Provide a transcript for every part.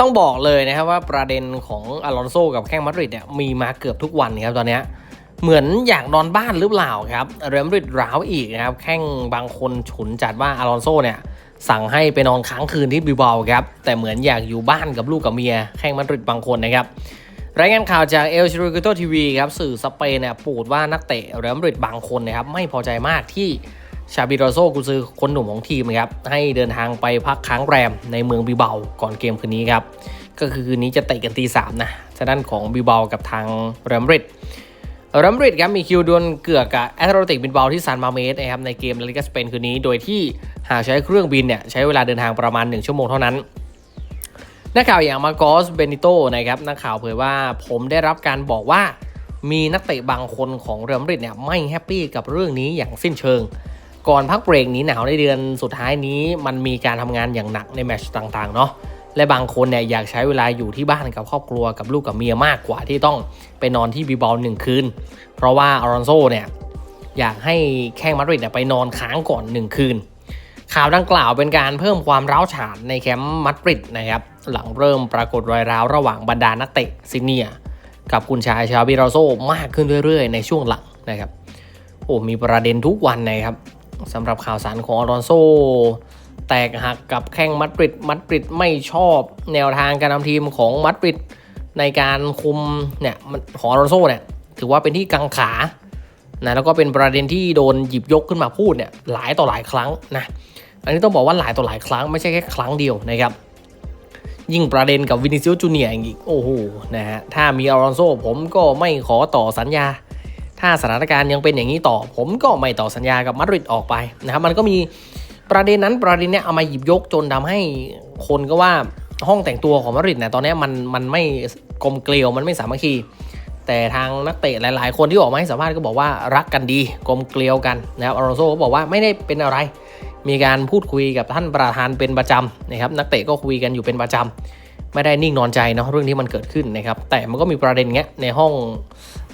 ต้องบอกเลยนะครับว่าประเด็นของอลอนโซกับแข้งมาดริดเนี่ยมีมาเกือบทุกวันครับตอนนี้เหมือนอยากนอนบ้านหรือเปล่าครับเรอัลมาดริดร้าวอีกนะครับแข้งบางคนฉุนจัดว่าอลอนโซเนี่ยสั่งให้ไปนอนค้างคืนที่บิบาครับแต่เหมือนอยากอยู่บ้านกับลูกกับเมียแข้งมาดริดบางคนนะครับรายงานข่าวจากเอลชิริกโตทีวีครับสื่อสเปนเนี่ยปูดว่านักเตะเรอัลมาดริดบางคนนะครับไม่พอใจมากที่ ชาบิโรโซกุซือคนหนุ่มของทีมนะครับให้เดินทางไปพักค้างแรมในเมืองบิเบาก่อนเกมคืนนี้ครับก็คือคืนนี้จะเตะกันตีสามนะทางด้านของบิเบากับทางเรอัลมาดริดเรอัลมาดริดครับมีคิวดวลเกือกกับแอตเลติกบิลเบาที่ซานมาเมสนะครับในเกมลาลิกาสเปนคืนนี้ โดยที่หากใช้เครื่องบินเนี่ยใช้เวลาเดินทางประมาณ 1 ชั่วโมงเท่านั้นนักข่าวอย่างมาโกสเบนิโตนะครับนักข่าวเผยว่าผมได้รับการบอกว่ามีนักเตะบางคนของเรอัลมาดริดเนี่ยไม่แฮปปี้กับเรื่องนี้อย่างสิ้นเชิง ก่อนพักเบรกหนี้หนาวในเดือนสุดท้ายนี้มันมีการทำงานอย่างหนักในแมชต่างๆเนาะและบางคนเนี่ยอยากใช้เวลาอยู่ที่บ้านกับครอบครัวกับลูกกับเมียมากกว่าที่ต้องไปนอนที่บีบอลหนึ่งคืน เพราะว่าอารอนโซเนี่ยอยากให้แข้งมาดริดไปนอนค้างก่อน 1 คืน ข่าวดังกล่าวเป็นการเพิ่มความร้าวฉานในแคมป์มาดริดนะครับหลังเริ่มปรากฏรอยร้าวระหว่างบรรดานักเตะซิเนียกับกุนชายชาบิโรโซมากขึ้นเรื่อยๆ ในช่วงหลังนะครับโอ้มีประเด็นทุกวันนะครับ สำหรับข่าวสารของอารอนโซ แตกหักกับแข้งมาดริดมาดริดไม่ชอบแนวทางการทำทีมของมาดริดในการคุมเนี่ยของอารอนโซเนี่ยถือว่าเป็นที่กังขานะแล้วก็เป็นประเด็นที่โดนหยิบยกขึ้นมาพูดเนี่ยหลายต่อหลายครั้งนะอันนี้ต้องบอกว่าหลายต่อหลายครั้งไม่ใช่แค่ครั้งเดียวนะครับยิ่งประเด็นกับวินิซิลจูเนียอีกโอ้โหนะฮะถ้ามีอารอนโซผมก็ไม่ขอต่อสัญญา ถ้าสถานการณ์ยังเป็นอย่างนี้ต่อ ผมก็ไม่ต่อสัญญากับมาดริดออกไปนะครับ มันก็มีประเด็นนั้นประเด็นเนี้ยเอามาหยิบยกจนทำให้คนก็ว่าห้องแต่งตัวของมาดริดเนี่ยตอนนี้มันมันไม่กลมเกลียวมันไม่สามัคคีแต่ทางนักเตะหลายๆ คนที่ออกมาให้สัมภาษณ์ก็บอกว่ารักกันดีกลมเกลียวกันนะครับอารอนโซก็บอกว่าไม่ได้เป็นอะไร มีการพูดคุยกับท่านประธานเป็นประจำนะครับนักเตะก็คุยกันอยู่เป็นประจำ ไม่ได้นิ่งนอนใจเนาะเรื่องที่มันเกิดขึ้นนะครับ แต่มันก็มีประเด็นเงี้ยในห้อง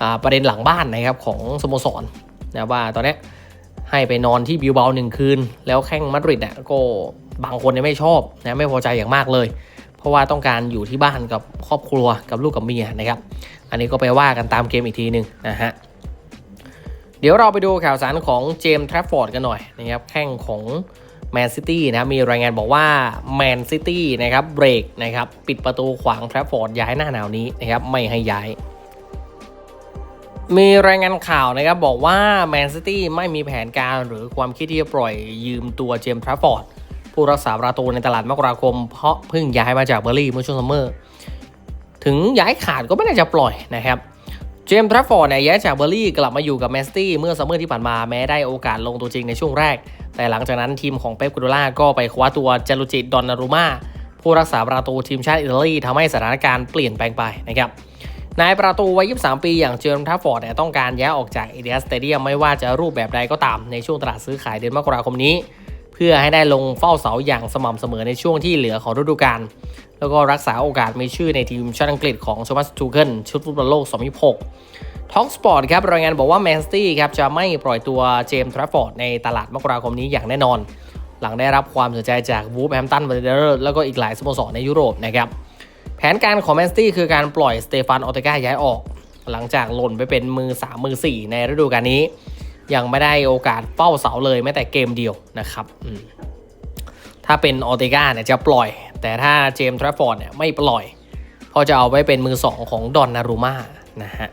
อประเด็นหลังบ้านนะครับของสโมสรนะว่าตอนนี้ให้ไปนอนที่บิวเบาหนึ่งคืน แล้วแข้งมาดริดเนี่ยก็บางคนเนี่ยไม่ชอบนะไม่พอใจอย่างมากเลย เพราะว่าต้องการอยู่ที่บ้านกับครอบครัวกับลูกกับเมียนะครับ อันนี้ก็ไปว่ากันตามเกมอีกทีหนึ่งนะฮะเดี๋ยวเราไปดูข่าวสารของเจมส์แทรฟฟอร์ดกันหน่อยนะครับแข้งของ แมนซิตี้นะมีรายงานบอกว่าแมนซิตี้นะครับเบรกนะครับปิดประตูขวางแทรฟฟอร์ดย้ายหน้าหนาวนี้นะครับไม่ให้ย้ายมีรายงานข่าวนะครับบอกว่าแมนซิตี้ไม่มีแผนการหรือความคิดที่จะปล่อยยืมตัวเจมส์ทรัฟฟอร์ดผู้รักษาประตูในตลาดมกราคม เพราะเพิ่งย้ายมาจากเบอร์ลี่เมื่อช่วงซัมเมอร์ ถึงย้ายขาดก็ไม่น่าจะปล่อยนะครับ เจมส์ทรัฟฟอร์ดเนี่ยย้ายจากเบอร์ลี่กลับมาอยู่กับแมนซิตี้เมื่อซัมเมอร์ที่ผ่านมาแม้ได้โอกาสลงตัวจริงในช่วงแรก แต่หลังจากนั้นทีมของเป๊ปกูโดล่าก็ไปคว้าตัวเจารุจิดอนนารุมาผู้รักษาประตูทีมชาติอิตาลีทำให้สถานการณ์เปลี่ยนแปลงไปนะครับนายประตูวัย 23 ปีอย่างเจมส์ทรัฟฟอร์ดต้องการย้ายออกจากเอเดียสเตเดียมไม่ว่าจะรูปแบบใดก็ตามในช่วงตลาดซื้อขายเดือนมกราคมนี้ เพื่อให้ได้ลงเฝ้าเสาอย่างสม่ำเสมอในช่วงที่เหลือของฤดูกาลแล้วก็รักษาโอกาสมีชื่อในทีมชาติอังกฤษของโทมัสทูเกิลชุดฟุตบอลโลก 2006 ท็อกสปอร์ตครับรายงานบอกว่าแมนซิตี้ครับจะไม่ปล่อยตัวเจมส์ทรัฟฟอร์ดในตลาดมกราคมนี้อย่างแน่นอน หลังได้รับความสนใจจากวูฟแฮมตันเวเดอร์แล้วก็อีกหลายสโมสรในยุโรปนะครับแผนการของแมนซิตี้คือการปล่อยสเตฟานออเตกาย้ายออก หลังจากหล่นไปเป็นมือ 3 มือ 4 ในฤดูกาลนี้ ยังไม่ได้โอกาสเฝ้าเสาเลยแม้แต่เกมเดียวนะครับถ้าเป็นออเตกาเนี่ยจะปล่อย แต่ถ้าเจมส์ทรัฟฟอร์ดเนี่ยไม่ปล่อยเพราะจะเอาไว้เป็นมือ 2 ของดอนนารูมา นะฮะ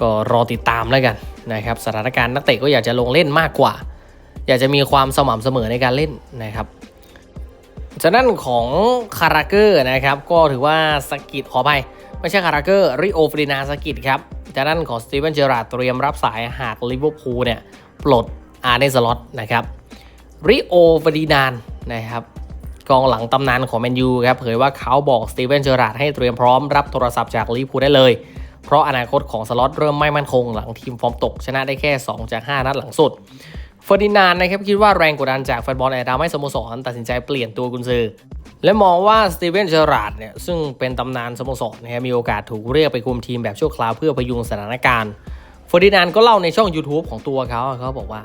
ก็รอติดตามแล้วกันนะครับสถานการณ์นักเตะก็อยากจะลงเล่นมากกว่า อยากจะมีความสม่ำเสมอในการเล่นนะครับจากนั้นของคาราเกอร์นะครับก็ถือว่าสกิดขอไปไม่ใช่คาราเกอร์ริโอฟรินาสกิดครับจากนั้นของสตีเวนเจอราดเตรียมรับสายหากลิเวอร์พูลเนี่ยปลดอาร์เนสล็อตนะครับริโอฟดีนานนะครับ กองหลังตำนานของแมนยูครับเผยว่าเขาบอกสตีเวนเจอราร์ดให้เตรียมพร้อมรับโทรศัพท์จากลิเวอร์พูลได้เลย เพราะอนาคตของสล็อตเริ่มไม่มั่นคงหลังทีมฟอร์มตก ชนะได้แค่ 2 จาก 5 นัดหลังสุดเฟอร์ดินานนะครับคิดว่าแรงกดดันจากแฟนบอลอาจจะทำให้สโมสรตัดสินใจเปลี่ยนตัวกุนซือ และมองว่าสตีเวนเจอราร์ดเนี่ยซึ่งเป็นตำนานสโมสรนะครับมีโอกาสถูกเรียกไปคุมทีมแบบชั่วคราวเพื่อพยุงสถานการณ์เฟอร์ดินานก็เล่าในช่อง YouTube ของตัวเขาเขาบอกว่า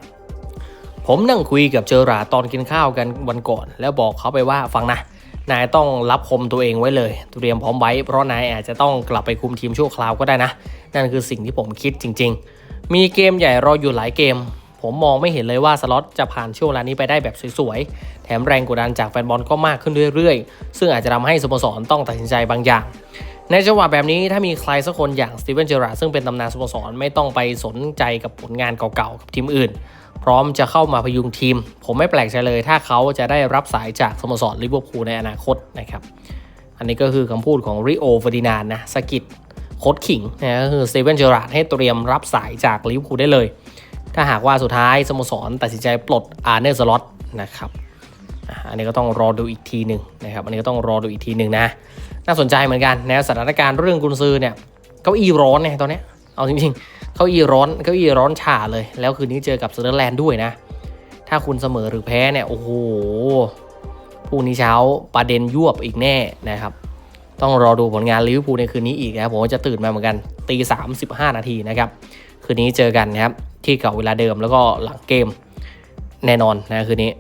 ผมนั่งคุยกับเจอราร์ดตอนกินข้าวกันวันก่อน แล้วบอกเขาไปว่าฟังนะนายต้องรับคมตัวเองไว้เลย เตรียมพร้อมไว้ เพราะนายอาจจะต้องกลับไปคุมทีมชั่วคราวก็ได้นะ นั่นคือสิ่งที่ผมคิดจริง ๆ มีเกมใหญ่รออยู่หลายเกม ผมมองไม่เห็นเลยว่าสล็อตจะผ่านช่วงเวลานี้ไปได้แบบสวยๆ แถมแรงกดดันจากแฟนบอลก็มากขึ้นเรื่อยๆ ซึ่งอาจจะทำให้สโมสรต้องตัดสินใจบางอย่าง ในจังหวะแบบนี้ถ้ามีใครสักคนอย่างสตีเวนเจอราร์ดซึ่งเป็นตำนานสโมสรไม่ต้องไปสนใจกับผลงานเก่าๆกับทีมอื่น พร้อมจะเข้ามาพยุงทีม ผมไม่แปลกใจเลยถ้าเขาจะได้รับสายจากสโมสรลิเวอร์พูลในอนาคตนะครับ อันนี้ก็คือคำพูดของริโอฟอร์ดินานนะสกิดโคดขิงนะก็คือสตีเว่นเจอราร์ดให้เตรียมรับสายจากลิเวอร์พูลได้เลย ถ้าหากว่าสุดท้ายสโมสรตัดสินใจปลดอาร์เนอร์สล็อตนะครับอันนี้ก็ต้องรอดูอีกทีหนึ่งนะครับ อันนี้ก็ต้องรอดูอีกทีหนึ่งนะ น่าสนใจเหมือนกันนะสถานการณ์เรื่องกุนซือเนี่ย เก้าอี้ร้อนเนี่ยตอนนี้ เอาจริงๆ ก้าอี้ร้อนเก้าอี้ร้อนฉ่าเลย แล้วคืนนี้เจอกับเซอร์แลนด์ด้วยนะ ถ้าคุณเสมอหรือแพ้เนี่ย โอ้โหพรุ่งนี้เช้าประเด็นยวบอีกแน่นะครับ ต้องรอดูผลงานลิเวอร์พูลในคืนนี้อีกนะครับผมจะตื่นมาเหมือนกันตีสามสิบห้านาทีนะครับ คืนนี้เจอกันนะครับที่เก่าเวลาเดิมแล้วก็หลังเกมแน่นอนนะคืนนี้